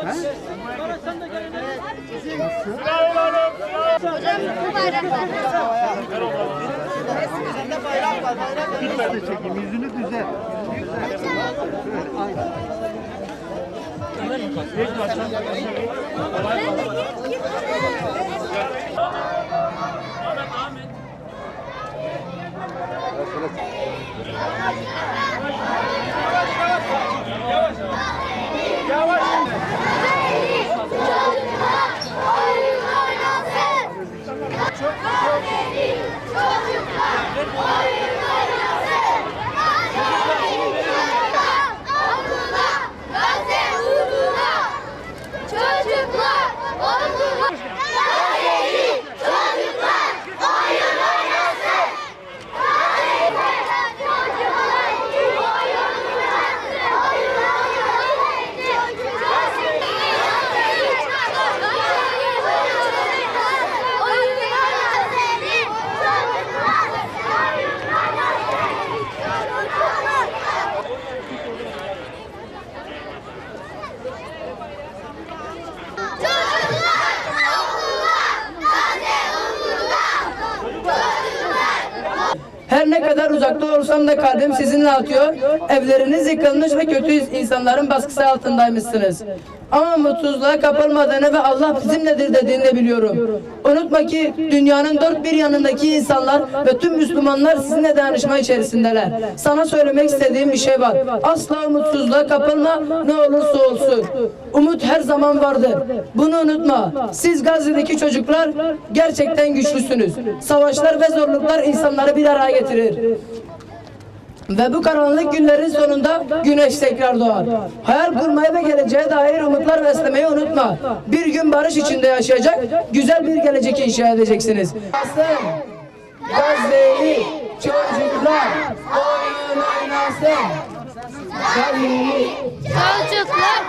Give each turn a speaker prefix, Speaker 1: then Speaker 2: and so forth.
Speaker 1: Bu bayraklar.
Speaker 2: çekeyim yüzünü düzelt.
Speaker 1: Oyun oynasın. Gazeteci çocuklar oyun oynasın. Uğruna, gazete uğruna. Çocuklar uğruna. Gazeteci çocuklar oyun oynasın. Gazeteci çocuklar oyun oynasın. Oyun
Speaker 3: Her ne kadar uzakta olsam da kalbim sizinle atıyor. Evleriniz yıkılmış ve kötü insanların baskısı altındaymışsınız. Ama mutsuzluğa kapılmadığını ve Allah bizimledir dediğini de biliyorum. Unutma ki dünyanın dört bir yanındaki insanlar ve tüm Müslümanlar sizinle dayanışma içerisindeler. Sana söylemek istediğim bir şey var. Asla umutsuzluğa kapılma ne olursa olsun. Umut her zaman vardır. Bunu unutma. Siz Gazze'deki çocuklar gerçekten güçlüsünüz. Savaşlar ve zorluklar insanları bir araya getirir. Ve bu karanlık günlerin sonunda güneş tekrar doğar. Hayal kurmayı ve geleceğe dair umutlar beslemeyi unutma. Bir gün barış içinde yaşayacak, güzel bir gelecek inşa edeceksiniz. Asın, Gazze'li çocuklar oyun oynasın. Gazze'li
Speaker 1: Çocuklar